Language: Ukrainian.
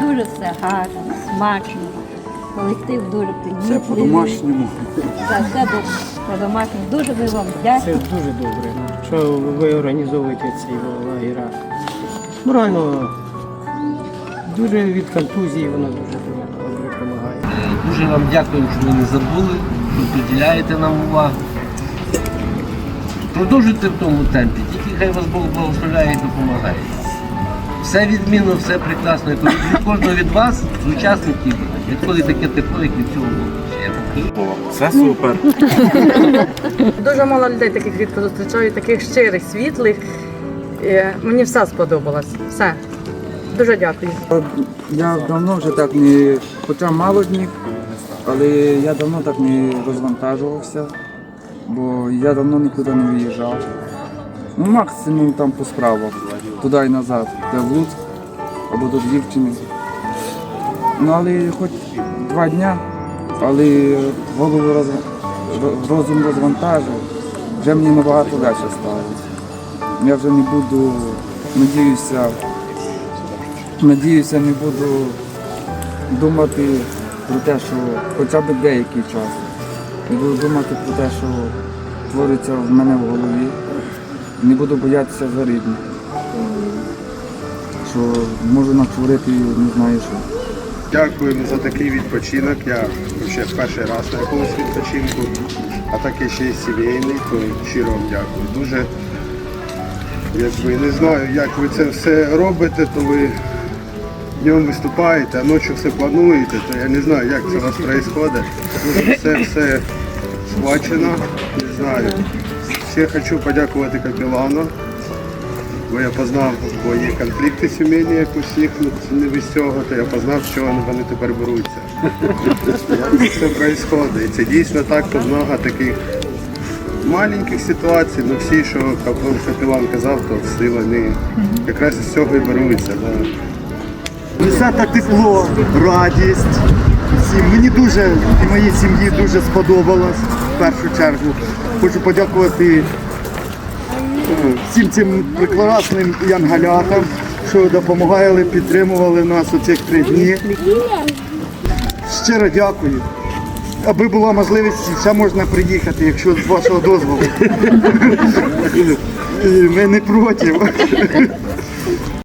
дуже все гарно, смачно. Колектив дуже Це по-домашньому. Так, все по-домашньому. Дуже ми вам Це дуже добре, що ви організовуєте ці лагеря. Морально дуже від контузії воно дуже добре допомагає. Дуже вам дякуємо, що ви не забули, що приділяєте нам увагу. Продовжуйте в тому темпі, тільки хай вас Бог благословляє і допомагає. Все відмінно, все прекрасно. Я кажу, від кожного від вас, з учасників, відходить таке тепло, як від цього кажу. Це супер. Дуже мало людей таких рідко зустрічаю, таких щирих, світлих. Е, Мені все сподобалось. Все. Дуже дякую. Я давно вже так не, хоча мало днів, але я давно так не розвантажувався, бо я давно нікуди не виїжджав. Ну, максимум там по справах, туди і назад, де в Луцьк або до Львівщини. Ну, але хоч два дня, але голову роз, розум розвантажив, вже мені набагато легше стало. Я вже не буду, надіюся, Надіюся, не буду думати про те, що хоча б деякий час. Не буду думати про те, що твориться в мене в голові. Не буду боятися за рідних. Що можу натворити не знаю що. Дякуємо за такий відпочинок. Я ще перший раз на якомусь відпочинку, а таке ще й сімейний, то щиро вам дякую. Дуже якби не знаю, як ви це все робите, то ви днем виступаєте, а ночі все плануєте, то я не знаю, як це у вас відбувається. Все все схвачено, не знаю. Ще хочу подякувати капелану. Бо я познав, бо є конфлікти сімейні, як у всіх, ну, не без цього, то я познав, що вони, тепер беруться. Як це відбувається. Це дійсно так, то много таких маленьких ситуацій, ну всі, що капелан казав, то всі вони якраз із цього і беруться. Несе так тепло, радість. Мені дуже і моїй сім'ї дуже сподобалось в першу чергу. Хочу подякувати е, всім цим прекрасним янгалятам, що допомагали, підтримували нас у цих три дні. Щиро дякую. Аби була можливість, ще можна приїхати, якщо з вашого дозволу. Ми не проти.